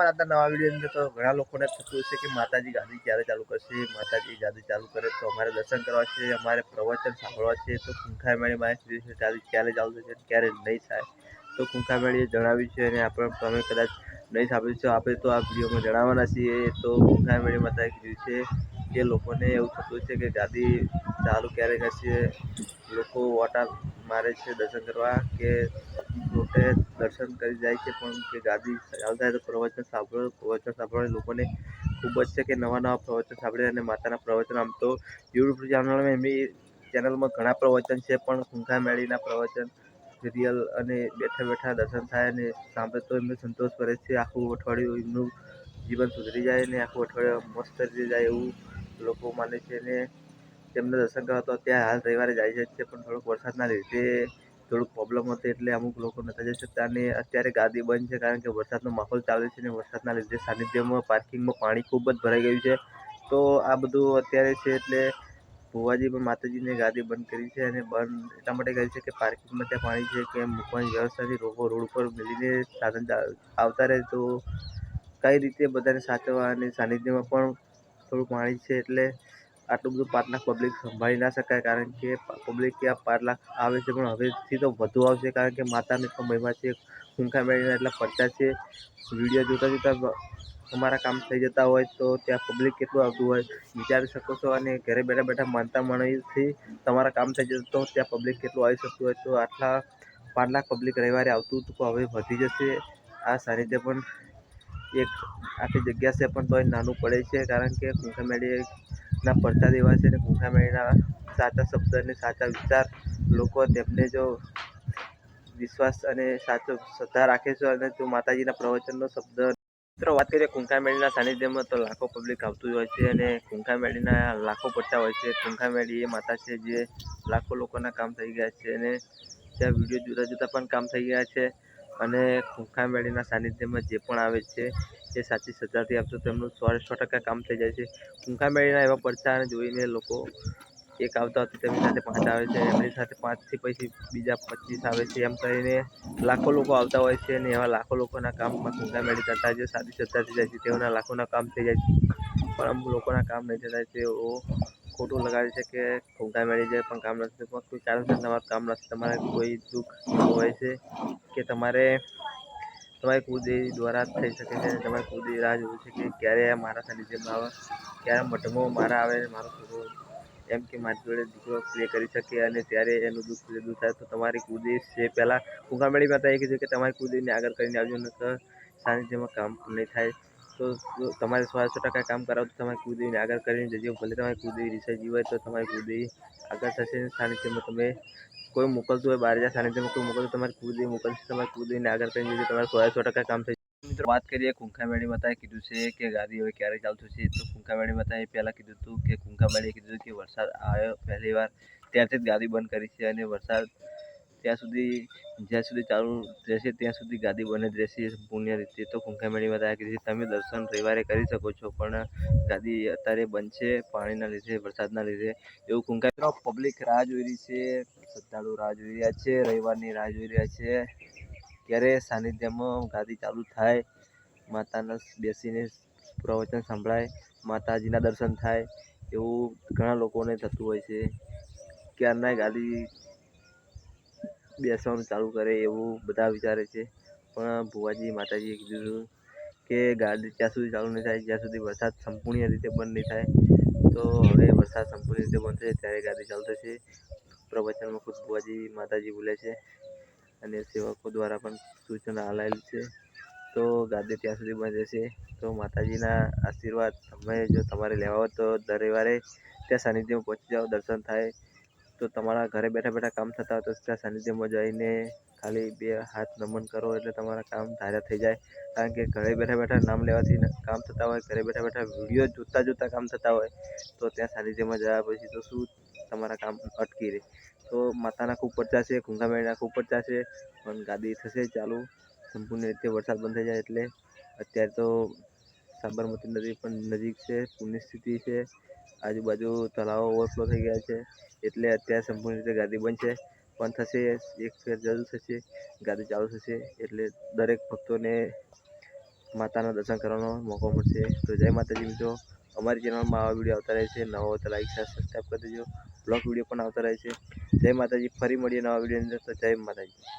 મારા આજના નવા વીડિયો અંદર તો ઘણા લોકોને થતું હશે કે માતાજી ગાદી ક્યારે ચાલુ કરશે, માતાજી ગાદી ચાલુ કરે તો અમારે દર્શન કરવા છે, અમારે પ્રવચન સાંભળવા છે, તો કુંખાર મેળી મારે શ્રી ગાદી ક્યારે ચાલુ થશે ક્યારે નહીં થાય. તો કુંખાર મેળીએ જણાવ્યું છે અને આપણે તમે કદાચ નહીં સાંભળ્યું છે આપણે તો આ વિડીયોમાં જણાવવાના છીએ. તો કુંખાર મેળી માતાએ કીધું છે કે લોકોને એવું થતું છે કે ગાદી ચાલુ ક્યારે કરશે, લોકો વોટા મારે છે દર્શન કરવા કે પોતે દર્શન કરી જાય છે, પણ કે ગાદી હોય તો પ્રવચન સાંભળો, પ્રવચન સાંભળવાની લોકોને ખૂબ જ છે કે નવા નવા પ્રવચન સાંભળે અને માતાના પ્રવચન, આમ તો યુટ્યુબ ચેનલમાં એમની ચેનલમાં ઘણા પ્રવચન છે, પણ કુંખા મેળીના પ્રવચન, રિયલ અને બેઠા બેઠા દર્શન થાય અને સાંભળે તો એમને સંતોષ કરે છે, આખું અઠવાડિયું એમનું જીવન સુધરી જાય અને આખું અઠવાડિયું મસ્ત રીતે જાય એવું લોકો માને છે અને તેમને દર્શન કરવા તો ત્યાં હાલ રવિવારે જાય છે, પણ થોડોક વરસાદના લીધે થોડુંક પ્રોબ્લેમ હતો એટલે અમુક લોકો નતા જઈ શકતા અને અત્યારે ગાદી બંધ છે કારણ કે વરસાદનો માહોલ ચાલે છે અને વરસાદના લીધે સાનિધ્યમાં પાર્કિંગમાં પાણી ખૂબ જ ભરાઈ ગયું છે. તો આ બધું અત્યારે છે એટલે ભુવાજી પણ માતાજીને ગાદી બંધ કરી છે અને બંધ એટલા માટે કરી છે કે પાર્કિંગમાં ત્યાં પાણી છે કે મૂકવાની વ્યવસ્થાથી લોકો રોડ ઉપર મિલીને સાધન આવતા રહે તો કઈ રીતે બધાને સાચવવા અને સાનિધ્યમાં પણ થોડું પાણી છે એટલે આટલું બધું પાંચ લાખ પબ્લિક સંભાળી ના શકાય, કારણ કે પબ્લિક ત્યાં પાંચ લાખ આવે છે, પણ હવેથી તો વધુ આવશે, કારણ કે માતાની તો મહિમા છે ખૂંખા મેળીના એટલા પડતા છે. વીડિયો જોતા જોતા તમારા કામ થઈ જતા હોય તો ત્યાં પબ્લિક કેટલું આવતું હોય, વિચારી શકો છો અને ઘરે બેઠા બેઠા માનતા મણીથી તમારા કામ થઈ જતું તો ત્યાં પબ્લિક કેટલું આવી શકતું હોય તો આટલા પાંચ લાખ પબ્લિક રવિવારે આવતું હતું પણ હવે વધી જશે. આ સાનિધ્ય પણ એક આખી જગ્યા છે, પણ તોય નાનું પડે છે, કારણ કે કુંખા મેળીના પડતા દેવા છે અને કુંખામેળીના સાચા શબ્દ અને સાચા વિચાર લોકો તેમને જો વિશ્વાસ અને સાચો શ્રદ્ધા રાખે છે અને જો માતાજીના પ્રવચનનો શબ્દ મિત્રો વાત કરીએ કુંખા મેળીના સાનિધ્યમાં તો લાખો પબ્લિક આવતું હોય છે અને કુંખામેળીના લાખો પડતા હોય છે. કુંખામેળી એ માતા છે જે લાખો લોકોના કામ થઈ ગયા છે અને ત્યાં વીડિયો જુદા જુદા પણ કામ થઈ ગયા છે. અને ખૂંખામેળીના સાનિધ્યમાં જે પણ આવે છે, એ સાચી શ્રદ્ધાથી આપતો તેમનું સો સો ટકા કામ થઈ જાય છે. ખૂંખામેળીના એવા પડછાને જોઈને લોકો એક આવતા હતા તેમની સાથે પાંચ આવે છે, એમની સાથે પાંચથી પછી બીજા પચીસ આવે છે, એમ કરીને લાખો લોકો આવતા હોય છે અને એવા લાખો લોકોના કામમાં ખૂંખામેળી મેળી કરતા જે સાચી શ્રદ્ધાથી જાય છે, તેઓના લાખોના કામ થઈ જાય છે. પણ અમુક લોકોના કામ નહીં થતા તેઓ ખોટું લગાડે છે કે મેળી જાય પણ કામ નથી પણ કોઈ કારણસર તમારું કામ નથી. તમારે કોઈ દુઃખ હોય છે કે તમારે, તમારી કુળદેવી દ્વારા થઈ શકે છે તમારી કુળદેવી રાહ જોવું છે કે ક્યારે મારા સાનિધ્યમાં આવે, ક્યારે મઢમો મારા આવે, મારો છોકરો એમ કે મારી જોડે દીકરો પ્લે કરી શકે અને ત્યારે એનું દુઃખ દૂર થાય તો તમારી કુળદેવી છે. પહેલાં કુંકામેળી માતા એ કીધું કે તમારી કુળદેવીને આગળ કરીને આવજો નકર સાનિધ્યમાં કામ નહીં થાય. તો તમારે સો સો ટકા કામ કરાવો તો તમારે કુળદેવીને આગળ કરીને જજો. ભલે તમારે કુદરી રિસાઈ હોય તો તમારી કુળદેવી આગળ થશે સાનિધ્યમાં તમે કોઈ મોકલતું હોય બહાર જ્યાં સાનિધ્યમાં કોઈ મોકલતું તમારે કુળદેવી મોકલશે, તમારે કુળદેવીને આગળ કરીને જજો. તમારે સો સો ટકા કામ થઈ મિત્રો, વાત કરીએ કુંખામેળી માતાએ કીધું છે કે ગાદી હવે ક્યારે ચાલતું છે તો કુંખામેળી માતાએ પહેલાં કીધું હતું કે કુંખામેળીએ કીધું કે વરસાદ આવ્યો પહેલી વાર. ત્યારથી જ ગાદી બંધ કરી છે અને વરસાદ ત્યાં સુધી, જ્યાં સુધી ચાલુ રહેશે, ત્યાં સુધી ગાદી બંધ જ રહેશે. પુણ્ય રીતે તો કુંખામેળી માતાએ કરી તમે દર્શન રવિવારે કરી શકો છો, પણ ગાદી અત્યારે બંધ છે પાણીના લીધે, વરસાદના લીધે. એવું કુંખા પબ્લિક રાહ જોઈ રહી છે શ્રદ્ધાળુ રાહ જોઈ રહ્યા છે, રવિવારની રાહ જોઈ રહ્યા છે. ક્યારે સાનિધ્યમાં ગાદી ચાલુ થાય? માતાના બેસીને પ્રવચન સંભળાય, માતાજીના દર્શન થાય, એવું ઘણા લોકોને થતું હોય છે. ક્યારના ગાદી બેસવાનું ચાલુ કરે એવું બધા વિચારે છે. પણ ભુવાજી માતાજીએ કીધું કે ગાડી ત્યાં સુધી ચાલુ નહીં થાય, જ્યાં સુધી વરસાદ સંપૂર્ણ રીતે બંધ નહીં થાય, તો હવે વરસાદ સંપૂર્ણ રીતે બંધ થશે ત્યારે ગાડી ચાલુ થશે. પ્રવચનમાં ખુદ ભુવાજી માતાજી બોલે છે અને સેવકો દ્વારા પણ સૂચના આલાયેલી છે. તો ગાદી ત્યાં સુધી બંધ રહેશે. તો માતાજીના આશીર્વાદ તમે જો તમારે લેવા હોય તો દર ત્યાં સાનિધ્યમાં પહોંચી જાઓ, દર્શન થાય તો તમારા ઘરે બેઠા બેઠા કામ થતા હોય તો ત્યાં સાનિધ્યમાં જઈને ખાલી બે હાથ નમન કરો એટલે તમારા કામ ધાર્યા થઈ જાય. કારણ કે ઘરે બેઠા બેઠા નામ લેવાથી કામ થતા હોય, ઘરે બેઠા બેઠા વીડિયો જોતા જોતા કામ થતા હોય, તો ત્યાં સાનિધ્યમાં જયા પછી તો શું તમારા કામ અટકી રહે. તો માતાના ખૂબ પડતા કુંગામેળના ખૂબ પડતા છે, પણ ગાદી થશે ચાલુ. સંપૂર્ણ રીતે વરસાદ બંધ થઈ જાય એટલે અત્યારે તો સાબરમતી નદી પણ નજીક છે પૂરની સ્થિતિ છે. આજુબાજુ તળાવો ઓવરફ્લો થઈ ગયા છે. એટલે અત્યારે સંપૂર્ણ રીતે ગાદી બંધ છે. પણ થશે, એક ફેર જરૂર થશે. ગાદી ચાલુ થશે. એટલે દરેક ભક્તોને માતાના દર્શન કરવાનો મોકો મળશે. તો જય માતાજી મિત્રો. અમારી ચેનલમાં આવા વીડિયો આવતા રહે છે. નવો હોય તો લાઈક શેર સબસ્ક્રાઈબ કરી દેજો. બ્લોગ વીડિયો પણ આવતા રહે છે. જય માતાજી. ફરી મળીએ નવા વિડીયોની અંદર. તો જય માતાજી.